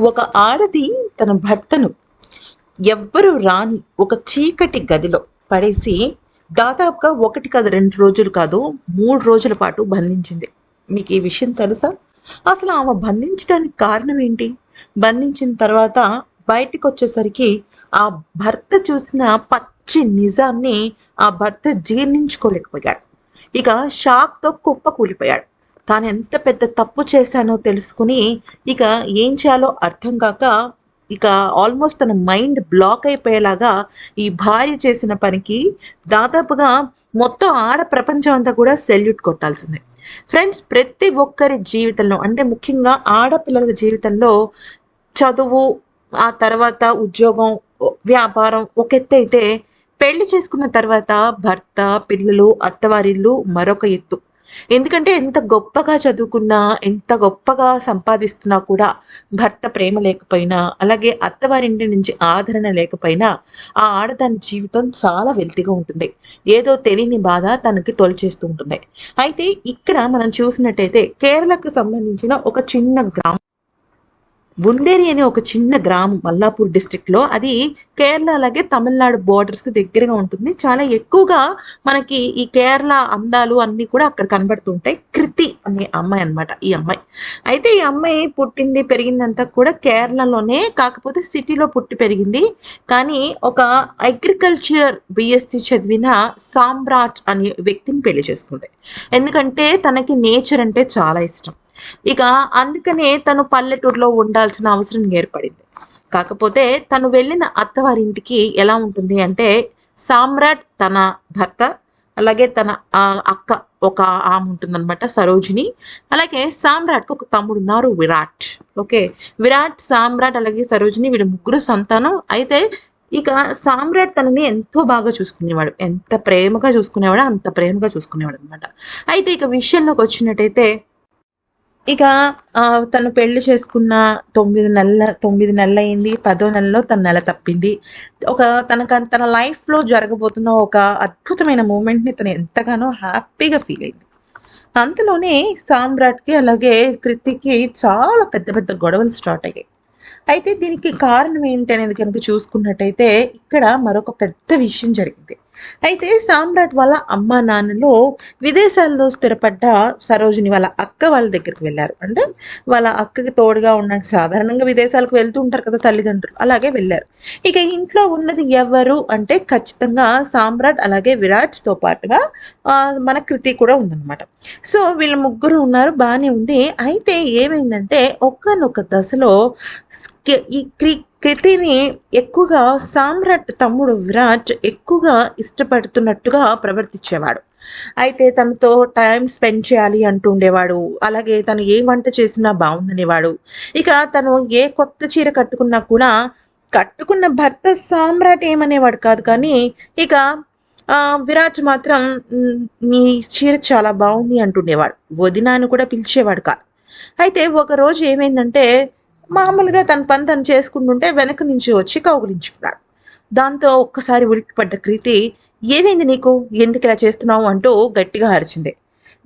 ఒక ఆడది తన భర్తను ఎవ్వరూ రాని ఒక చీకటి గదిలో పడేసి దాదాపుగా ఒకటి కాదు రెండు రోజులు కాదు మూడు రోజుల పాటు బంధించింది. మీకు ఈ విషయం తెలుసా? అసలు ఆమె బంధించడానికి కారణం ఏంటి? బంధించిన తర్వాత బయటకు వచ్చేసరికి ఆ భర్త చూసిన పచ్చి నిజాన్ని ఆ భర్త జీర్ణించుకోలేకపోయాడు. ఇక షాక్తో కుప్ప కూలిపోయాడు తాను ఎంత పెద్ద తప్పు చేశానో తెలుసుకుని ఇక ఏం చేయాలో అర్థం కాక ఇక ఆల్మోస్ట్ తన మైండ్ బ్లాక్ అయిపోయేలాగా ఈ భార్య చేసిన పనికి దాదాపుగా మొత్తం ఆడ ప్రపంచం అంతా కూడా సెల్యూట్ కొట్టాల్సిందే. ఫ్రెండ్స్ ప్రతి ఒక్కరి జీవితంలో అంటే ముఖ్యంగా ఆడపిల్లల జీవితంలో చదువు ఆ తర్వాత ఉద్యోగం వ్యాపారం ఒక ఎత్తు అయితే పెళ్ళి చేసుకున్న తర్వాత భర్త పిల్లలు అత్తవారిల్లు మరొక ఎత్తు. ఎందుకంటే ఎంత గొప్పగా చదువుకున్నా ఎంత గొప్పగా సంపాదిస్తున్నా కూడా భర్త ప్రేమ లేకపోయినా అలాగే అత్తవారింటి నుంచి ఆదరణ లేకపోయినా ఆ ఆడదాని జీవితం చాలా వెల్తిగా ఉంటుంది. ఏదో తెలియని బాధ తనకి తొలిచేస్తూ ఉంటుంది. అయితే ఇక్కడ మనం చూసినట్టయితే కేరళకు సంబంధించిన ఒక చిన్న గ్రామం బుందేరి అనే ఒక చిన్న గ్రామం మల్లాపూర్ డిస్టిక్లో లో అది కేరళ అలాగే తమిళనాడు బోర్డర్స్కి దగ్గరగా ఉంటుంది. చాలా ఎక్కువగా మనకి ఈ కేరళ అందాలు అన్ని కూడా అక్కడ కనబడుతుంటాయి. కృతి అనే అమ్మాయి అన్నమాట ఈ అమ్మాయి. అయితే ఈ అమ్మాయి పుట్టింది పెరిగిందంతా కూడా కేరళలోనే కాకపోతే సిటీలో పుట్టి పెరిగింది. కానీ ఒక అగ్రికల్చర్ బిఎస్సి చదివిన సామ్రాట్ అనే వ్యక్తిని పెళ్ళి చేసుకుంది. ఎందుకంటే తనకి నేచర్ అంటే చాలా ఇష్టం. ఇక అందుకనే తను పల్లెటూరులో ఉండాల్సిన అవసరం ఏర్పడింది. కాకపోతే తను వెళ్ళిన అత్తవారింటికి ఎలా ఉంటుంది అంటే సామ్రాట్ తన భర్త అలాగే తన ఆ, అక్క ఒక ఆమె ఉంటుందన్నమాట సరోజిని అలాగే సామ్రాట్కి ఒక తమ్ముడు ఉన్నారు విరాట్. ఓకే విరాట్ సామ్రాట్ అలాగే సరోజిని వీళ్ళ ముగ్గురు సంతానం. అయితే ఇక సామ్రాట్ తనని ఎంతో బాగా చూసుకునేవాడు. ఎంత ప్రేమగా చూసుకునేవాడు అంత ప్రేమగా చూసుకునేవాడు అనమాట అయితే ఇక విషయంలోకి వచ్చినట్టయితే ఇక ఆ, తను పెళ్ళి చేసుకున్న తొమ్మిది నెలల తొమ్మిది నెలలు అయింది పదో నెలలో తన నెల తప్పింది. ఒక తనకు తన లైఫ్లో జరగబోతున్న ఒక అద్భుతమైన మూమెంట్ని తను ఎంతగానో హ్యాపీగా ఫీల్ అయింది. అంతలోనే సామ్రాట్కి అలాగే కృతికి చాలా పెద్ద పెద్ద గొడవలు స్టార్ట్ అయ్యాయి. అయితే దీనికి కారణం ఏంటి అనేది కనుక చూసుకున్నట్టయితే ఇక్కడ మరొక పెద్ద విషయం జరిగింది. అయితే సామ్రాట్ వాళ్ళ అమ్మ నాన్నలో విదేశాల్లో స్థిరపడ్డ సరోజిని వాళ్ళ అక్క వాళ్ళ దగ్గరికి వెళ్ళారు. అంటే వాళ్ళ అక్కకి తోడుగా ఉండడానికి సాధారణంగా విదేశాలకు వెళ్తూ ఉంటారు కదా తల్లిదండ్రులు అలాగే వెళ్ళారు. ఇక ఇంట్లో ఉన్నది ఎవరు అంటే ఖచ్చితంగా సామ్రాట్ అలాగే విరాట్తో పాటుగా మన కృతి కూడా ఉందన్నమాట. సో వీళ్ళ ముగ్గురు ఉన్నారు బాగానే ఉంది. అయితే ఏమైందంటే ఒక్కనొక్క దశలో ఈ క్రి కీర్తిని ఎక్కువగా సామ్రాట్ తమ్ముడు విరాట్ ఎక్కువగా ఇష్టపడుతున్నట్టుగా ప్రవర్తించేవాడు. అయితే తనతో టైం స్పెండ్ చేయాలి అంటూ ఉండేవాడు. అలాగే తను ఏ వంట చేసినా బాగుందనేవాడు. ఇక తను ఏ కొత్త చీర కట్టుకున్నా కూడా కట్టుకున్న భర్త సామ్రాట్ ఏమనేవాడు కాదు కానీ ఇక విరాట్ మాత్రం మీ చీర చాలా బాగుంది అంటుండేవాడు వదిన అని కూడా పిలిచేవాడు కాదు. అయితే ఒకరోజు ఏమైందంటే మామూలుగా తన పని తను చేసుకుంటుంటే వెనక నుంచి వచ్చి కౌగులించుకున్నాడు. దాంతో ఒక్కసారి ఉలిక్కిపడ్డ కృతి ఏమైంది నీకు? ఎందుకు ఇలా చేస్తున్నావు? అంటూ గట్టిగా అరిచింది.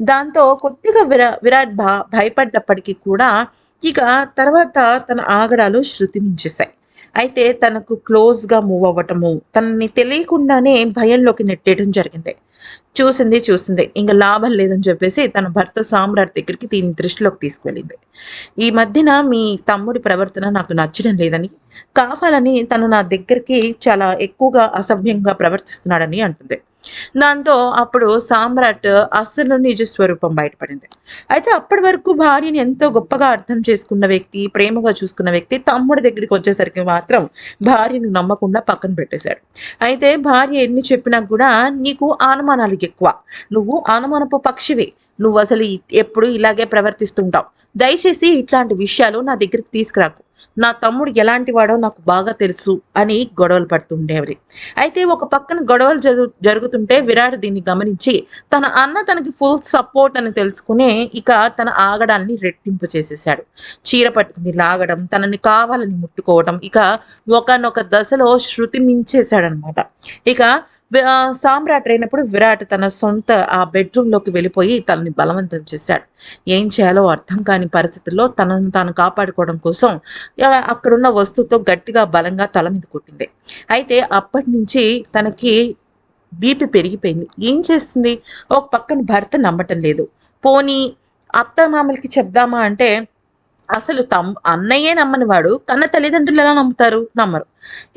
దాంతో కొద్దిగా విరా విరాట్ భా భయపడ్డప్పటికీ కూడా ఇక తర్వాత తన ఆగడాలు శృతి మించేశాయి అయితే తనకు క్లోజ్గా మూవ్ అవ్వటము తనని తెలియకుండానే భయంలోకి నెట్టేయడం జరిగింది. చూసింది చూసింది. ఇంకా లాభం లేదని చెప్పేసి తన భర్త సామ్రాట్ దగ్గరికి దీని దృష్టిలోకి తీసుకువెళ్ళింది ఈ మధ్యన మీ తమ్ముడి ప్రవర్తన నాకు నచ్చడం లేదని కావాలని తను నా దగ్గరికి చాలా ఎక్కువగా అసభ్యంగా ప్రవర్తిస్తున్నాడని అంటుంది. దాంతో అప్పుడు సామ్రాట్ అసలు నిజ స్వరూపం బయటపడింది. అయితే అప్పటి వరకు భార్యని ఎంతో గొప్పగా అర్థం చేసుకున్న వ్యక్తి ప్రేమగా చూసుకున్న వ్యక్తి తమ్ముడి దగ్గరికి వచ్చేసరికి మాత్రం భార్యను నమ్మకుండా పక్కన పెట్టేశాడు. అయితే భార్య ఎన్ని చెప్పినా కూడా నీకు అనుమానాలు ఎక్కువ. నువ్వు అనుమానపు పక్షివి. నువ్వు అసలు ఎప్పుడు ఇలాగే ప్రవర్తిస్తుంటావు. దయచేసి ఇట్లాంటి విషయాలు నా దగ్గరికి తీసుకురాకు. నా తమ్ముడు ఎలాంటి వాడో నాకు బాగా తెలుసు అని గొడవలు పడుతుండేవి అయితే ఒక పక్కన గొడవలు జరుగు జరుగుతుంటే విరాట్ దీన్ని గమనించి తన అన్న తనకి ఫుల్ సపోర్ట్ అని తెలుసుకుని ఇక తన ఆగడాన్ని రెట్టింపు చేసేసాడు చీర పట్టుకుని లాగడం తనని కావాలని ముట్టుకోవడం ఇక ఒకనొక దశలో శృతి మించేశాడనమాట. ఇక సామ్రాట్ అయినప్పుడు విరాట్ తన సొంత ఆ బెడ్రూమ్లోకి వెళ్ళిపోయి తనని బలవంతం చేశాడు. ఏం చేయాలో అర్థం కాని పరిస్థితుల్లో తనను తాను కాపాడుకోవడం కోసం అక్కడున్న వస్తువుతో గట్టిగా బలంగా తల మీద కొట్టింది. అయితే అప్పటి నుంచి తనకి బీపీ పెరిగిపోయింది. ఏం చేస్తుంది? ఒక పక్కన భర్త నమ్మటం లేదు. పోనీ అత్త మామలకి చెప్దామా అంటే అసలు తమ్ అన్నయ్యే నమ్మని వాడు కన్న తల్లిదండ్రులు ఎలా నమ్ముతారు? నమ్మరు.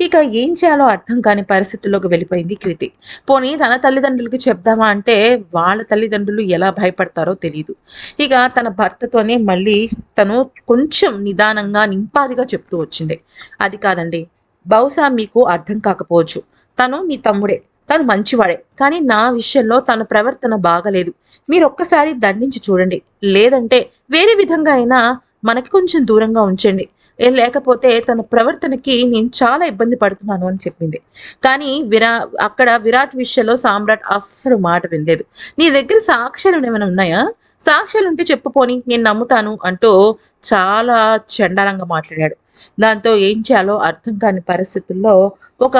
ఇక ఏం చేయాలో అర్థం కాని పరిస్థితుల్లోకి వెళ్ళిపోయింది కృతి. పోనీ తన తల్లిదండ్రులకి చెప్దామా అంటే వాళ్ళ తల్లిదండ్రులు ఎలా భయపడతారో తెలియదు ఇక తన భర్తతోనే మళ్ళీ తను కొంచెం నిదానంగా నింపాదిగా చెప్తూ వచ్చింది. అది కాదండి బహుశా మీకు అర్థం కాకపోవచ్చు. తను మీ తమ్ముడే తను మంచివాడే కానీ నా విషయంలో తన ప్రవర్తన బాగలేదు. మీరు ఒక్కసారి దండించి చూడండి. లేదంటే వేరే విధంగా అయినా మనకి కొంచెం దూరంగా ఉంచండి. లేకపోతే తన ప్రవర్తనకి నేను చాలా ఇబ్బంది పడుతున్నాను అని చెప్పింది. కానీ విరా అక్కడ విరాట్ విషయంలో సామ్రాట్ అస్సలు మాట వినలేదు. నీ దగ్గర సాక్ష్యాలు ఏమైనా ఉన్నాయా? సాక్ష్యాలు ఉంటే చెప్పుపోని నేను నమ్ముతాను అంటూ చాలా చండాలంగా మాట్లాడాడు. దాంతో ఏం చేయాలో అర్థం కాని పరిస్థితుల్లో ఒక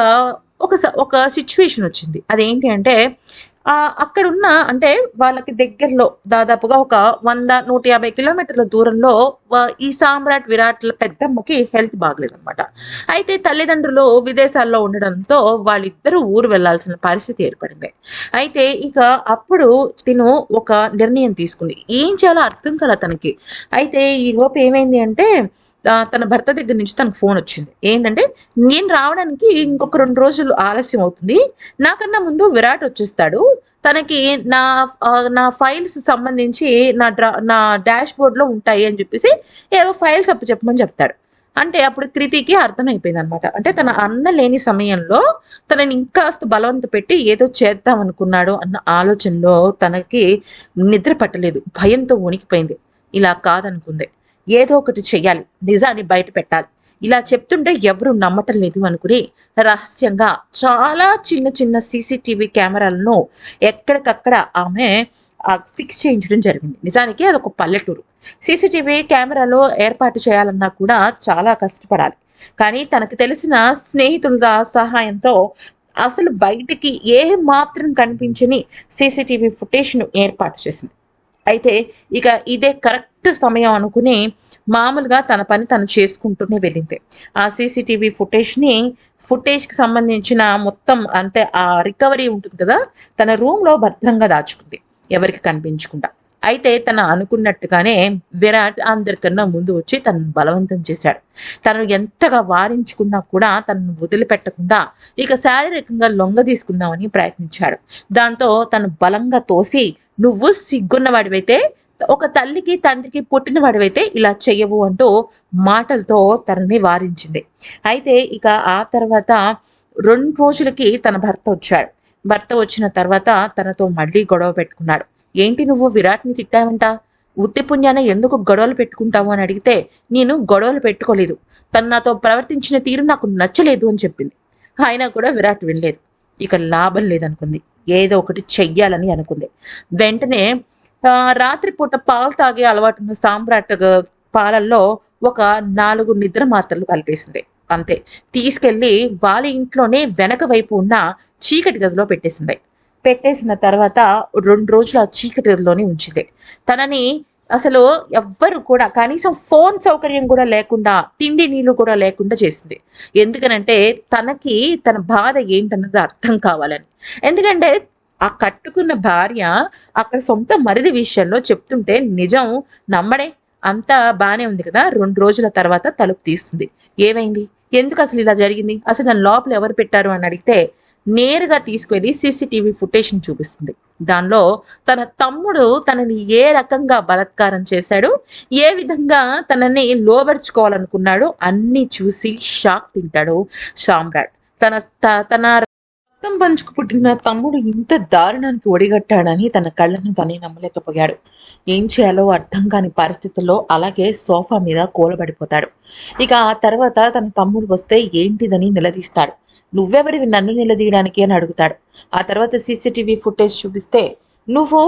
ఒక స- ఒక సిచ్యువేషన్ వచ్చింది. అదేంటి అంటే అక్కడున్న అంటే వాళ్ళకి దగ్గరలో దాదాపుగా ఒక వంద నూట యాభై కిలోమీటర్ల దూరంలో ఈ సామ్రాట్ విరాట్ల పెద్దమ్మకి హెల్త్ బాగలేదన్నమాట. అయితే తల్లిదండ్రులు విదేశాల్లో ఉండడంతో వాళ్ళిద్దరూ ఊరు వెళ్ళాల్సిన పరిస్థితి ఏర్పడింది. అయితే ఇక అప్పుడు తిను ఒక నిర్ణయం తీసుకుంది. ఏం చేయాలో అర్థం కల తనకి. అయితే ఈ లోపు ఏమైంది అంటే తన భర్త దగ్గర నుంచి తనకు ఫోన్ వచ్చింది. ఏంటంటే నేను రావడానికి ఇంకొక రెండు రోజులు ఆలస్యం అవుతుంది. నాకన్నా ముందు విరాట్ వచ్చేస్తాడు. తనకి నా నా ఫైల్స్ సంబంధించి నా డ్రా నా డాష్ బోర్డ్లో ఉంటాయి అని చెప్పేసి ఏవో ఫైల్స్ అప్పు చెప్పమని చెప్తాడు. అంటే అప్పుడు కృతికి అర్థమైపోయింది అనమాట అంటే తన అన్న లేని సమయంలో తనని ఇంకాస్త బలవంత పెట్టి ఏదో చేద్దాం అనుకున్నాడు అన్న ఆలోచనలో తనకి నిద్ర పట్టలేదు. భయంతో వణికిపోయింది. ఇలా కాదనుకుంది. ఏదో ఒకటి చెయ్యాలి నిజాన్ని బయట పెట్టాలి. ఇలా చెప్తుంటే ఎవరు నమ్మటం లేదు అనుకుని రహస్యంగా చాలా చిన్న చిన్న సీసీటీవీ కెమెరాలను ఎక్కడికక్కడ ఆమె ఫిక్స్ చేయించడం జరిగింది. నిజానికి అదొక పల్లెటూరు. సీసీటీవీ కెమెరాలో ఏర్పాటు చేయాలన్నా కూడా చాలా కష్టపడాలి. కానీ తనకు తెలిసిన స్నేహితుల సహాయంతో అసలు బయటికి ఏ మాత్రం కనిపించని సీసీటీవీ ఫుటేజ్ను ఏర్పాటు చేసింది. అయితే ఇక ఇదే కరెక్ట్ సమయం అనుకుని మామూలుగా తన పని తను చేసుకుంటూనే వెళ్ళింది. ఆ సీసీటీవీ ఫుటేజ్ని ఫుటేజ్కి సంబంధించిన మొత్తం అంటే ఆ రికవరీ ఉంటుంది కదా తన రూమ్లో భద్రంగా దాచుకుంది ఎవరికి కనిపించకుండా. అయితే తను అనుకున్నట్టుగానే విరాట్ అందరికన్నా ముందు వచ్చి తనను బలవంతం చేశాడు. తను ఎంతగా వారించుకున్నా కూడా తనను వదిలిపెట్టకుండా ఇక శారీరకంగా లొంగ తీసుకుందామని ప్రయత్నించాడు. దాంతో తను బలంగా తోసి నువ్వు సిగ్గున్నవాడివైతే ఒక తల్లికి తండ్రికి పుట్టిన వాడివైతే ఇలా చెయ్యవు అంటూ మాటలతో తనని వారించింది. అయితే ఇక ఆ తర్వాత రెండు రోజులకి తన భర్త వచ్చాడు. భర్త వచ్చిన తర్వాత తనతో మళ్ళీ గొడవ పెట్టుకున్నాడు. ఏంటి నువ్వు విరాట్ని తిట్టావంట? ఉత్తి ఎందుకు గొడవలు పెట్టుకుంటావు అని అడిగితే నేను గొడవలు పెట్టుకోలేదు. తను నాతో ప్రవర్తించిన తీరు నాకు నచ్చలేదు అని చెప్పింది. అయినా కూడా విరాట్ వినలేదు. ఇక లాభం లేదనుకుంది. ఏదో ఒకటి చెయ్యాలని అనుకుంది. వెంటనే రాత్రిపూట పాలు తాగే అలవాటున్న సామ్రాట్ పాలల్లో ఒక నాలుగు నిద్ర మాత్రలు కలిపేసింది. అంతే. తీసుకెళ్ళి వాళ్ళ ఇంట్లోనే వెనక వైపు ఉన్న చీకటి గదిలో పెట్టేసింది. పెట్టేసిన తర్వాత రెండు రోజులు ఆ చీకటి ఉంచింది. తనని అసలు ఎవ్వరు కూడా కనీసం ఫోన్ సౌకర్యం కూడా లేకుండా తిండి నీళ్ళు కూడా లేకుండా చేసింది. ఎందుకనంటే తనకి తన బాధ ఏంటన్నది అర్థం కావాలని. ఎందుకంటే ఆ కట్టుకున్న భార్య అక్కడ సొంత మరిది విషయంలో చెప్తుంటే నిజం నమ్మడే అంతా బాగానే ఉంది కదా రెండు రోజుల తర్వాత తలుపు తీస్తుంది. ఏమైంది? ఎందుకు అసలు ఇలా జరిగింది? అసలు నన్ను లోపల ఎవరు పెట్టారు అని అడిగితే నేరుగా తీసుకువెళ్ళి సీసీటీవీ ఫుటేజ్ చూపిస్తుంది. దానిలో తన తమ్ముడు తనని ఏ రకంగా బలత్కారం చేశాడు ఏ విధంగా తనని లోబర్చుకోవాలనుకున్నాడు అన్ని చూసి షాక్ తింటాడు సామ్రాట్. తన త- తన రక్తం పంచుకు పుట్టిన తమ్ముడు ఇంత దారుణానికి ఒడిగట్టాడని తన కళ్ళను తనే నమ్మలేకపోయాడు. ఏం చేయాలో అర్థం కాని పరిస్థితుల్లో అలాగే సోఫా మీద కూలబడిపోతాడు. ఇక ఆ తర్వాత తన తమ్ముడు వస్తే ఏంటిదని నిలదీస్తాడు. నువ్వెవరివి నన్ను నిలదీయడానికి అని అడుగుతాడు. ఆ తర్వాత సీసీటీవీ ఫుటేజ్ చూపిస్తే నువ్వు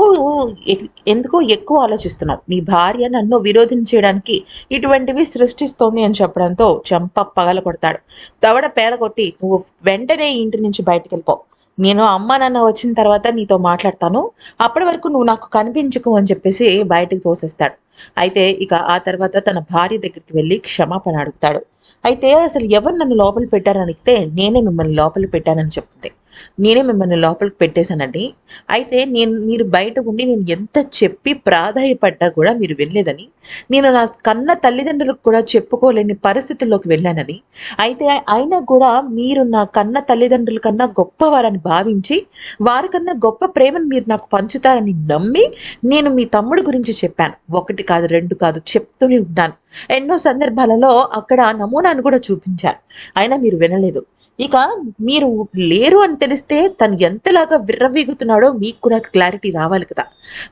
ఎందుకో ఎక్కువ ఆలోచిస్తున్నావు. నీ భార్య నన్ను విరోధించడానికి ఇటువంటివి సృష్టిస్తోంది అని చెప్పడంతో చెంప పగల కొడతాడు. దవడ పేల కొట్టి నువ్వు వెంటనే ఇంటి నుంచి బయటకు వెళ్ళిపో నేను అమ్మ నాన్న వచ్చిన తర్వాత నీతో మాట్లాడతాను. అప్పటి వరకు నువ్వు నాకు కనిపించుకు అని చెప్పేసి బయటకు తోసేస్తాడు. అయితే ఇక ఆ తర్వాత తన భార్య దగ్గరికి వెళ్ళి క్షమాపణ అడుగుతాడు. అయితే అసలు ఎవరు నన్ను లోపల పెట్టారని అడిగితే నేనే మిమ్మల్ని లోపల పెట్టానని చెప్తుంది నేనే మిమ్మల్ని లోపలికి పెట్టేశానండి. అయితే నేను మీరు బయట ఉండి నేను ఎంత చెప్పి ప్రాధాయపడ్డా కూడా మీరు వెళ్ళలేదని నేను నా కన్న తల్లిదండ్రులకు కూడా చెప్పుకోలేని పరిస్థితుల్లోకి వెళ్ళానని అయితే అయినా కూడా మీరు నా కన్న తల్లిదండ్రుల కన్నా గొప్పవారని భావించి వారికన్నా గొప్ప ప్రేమను మీరు నాకు పంచుతారని నమ్మి నేను మీ తమ్ముడు గురించి చెప్పాను. ఒకటి కాదు రెండు కాదు చెప్తూనే ఉన్నాను. ఎన్నో సందర్భాలలో అక్కడ నమూనాను కూడా చూపించాను అయినా మీరు వినలేదు. ఇక మీరు లేరు అని తెలిస్తే తను ఎంతలాగా విర్రవీగుతున్నాడో మీకు కూడా క్లారిటీ రావాలి కదా.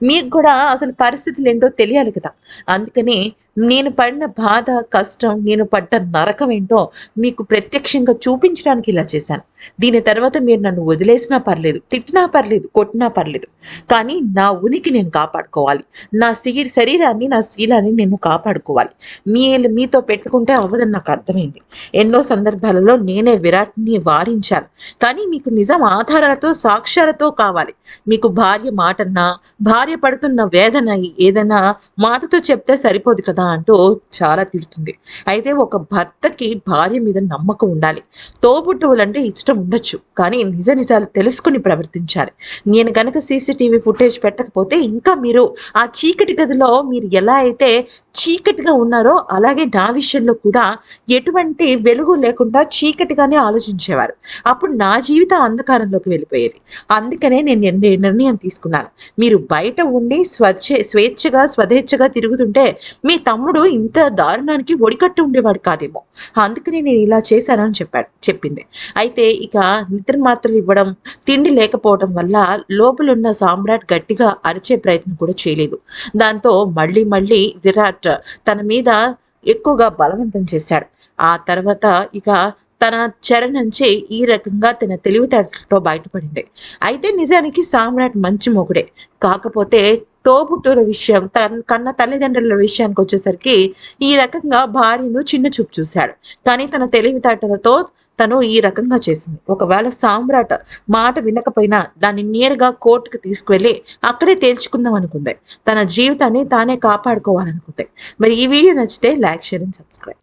మీకు కూడా అసలు పరిస్థితులు ఏంటో తెలియాలి కదా. అందుకని నేను పడిన బాధ కష్టం నేను పడ్డ నరకం ఏంటో మీకు ప్రత్యక్షంగా చూపించడానికి ఇలా చేశాను. దీని తర్వాత మీరు నన్ను వదిలేసినా పర్లేదు తిట్టినా పర్లేదు కొట్టినా పర్లేదు. కానీ నా ఉనికి నేను కాపాడుకోవాలి. నా శరీర శరీరాన్ని నా శీలాన్ని నేను కాపాడుకోవాలి. మీ మీతో పెట్టుకుంటే అవ్వదని నాకు అర్థమైంది. ఎన్నో సందర్భాలలో నేనే విరాట్ని వారించాను. కానీ మీకు నిజం ఆధారాలతో సాక్ష్యాలతో కావాలి. మీకు భార్య మాటన్నా భార్య పడుతున్న వేదన ఏదైనా మాటతో చెప్తే సరిపోదు కదా. అంటూ చాలా తిడుతుంది. అయితే ఒక భర్తకి భార్య మీద నమ్మకం ఉండాలి. తోబుట్టువులంటే ఇష్టం ఉండొచ్చు కానీ నిజ నిజాలు తెలుసుకుని ప్రవర్తించాలి. నేను కనుక సీసీటీవీ ఫుటేజ్ పెట్టకపోతే ఇంకా మీరు ఆ చీకటి గదిలో మీరు ఎలా అయితే చీకటిగా ఉన్నారో అలాగే నా విషయంలో కూడా ఎటువంటి వెలుగు లేకుండా చీకటిగానే ఆలోచించేవారు. అప్పుడు నా జీవితం అంధకారంలోకి వెళ్ళిపోయేది. అందుకనే నేను నిర్ణయం తీసుకున్నాను. మీరు బయట ఉండి స్వచ్ఛ స్వేచ్ఛగా స్వదేచ్ఛగా తిరుగుతుంటే మీ తమ్ముడు ఇంత దారుణానికి ఒడికట్టు ఉండేవాడు కాదేమో. అందుకనే నేను ఇలా చేశానని చెప్పాడు చెప్పింది. అయితే ఇక నిద్ర మాత్రలు ఇవ్వడం తిండి లేకపోవడం వల్ల లోపలున్న సామ్రాట్ గట్టిగా అరిచే ప్రయత్నం కూడా చేయలేదు. దాంతో మళ్ళీ మళ్ళీ విరాట్ విరాట్ తన మీద ఎక్కువగా బలవంతం చేశాడు. ఆ తర్వాత ఇక తన చెర నుంచి ఈ రకంగా తన తెలివితేటలతో బయటపడింది. అయితే నిజానికి సామ్రాట్ మంచి మొగుడే. కాకపోతే తోబుట్టుల విషయం తన కన్న తల్లిదండ్రుల విషయానికి వచ్చేసరికి ఈ రకంగా భార్యను చిన్న చూపు చూశాడు. కానీ తన తెలివితేటలతో తను ఈ రకంగా చేసింది. ఒకవేళ సామ్రాట్ మాట వినకపోయినా దాన్ని నేరుగా కోర్టుకు తీసుకువెళ్ళి అక్కడే తేల్చుకుందాం అనుకుంది. తన జీవితాన్ని తానే కాపాడుకోవాలనుకుంది. మరి ఈ వీడియో నచ్చితే లైక్ షేర్ అండ్ సబ్స్క్రైబ్.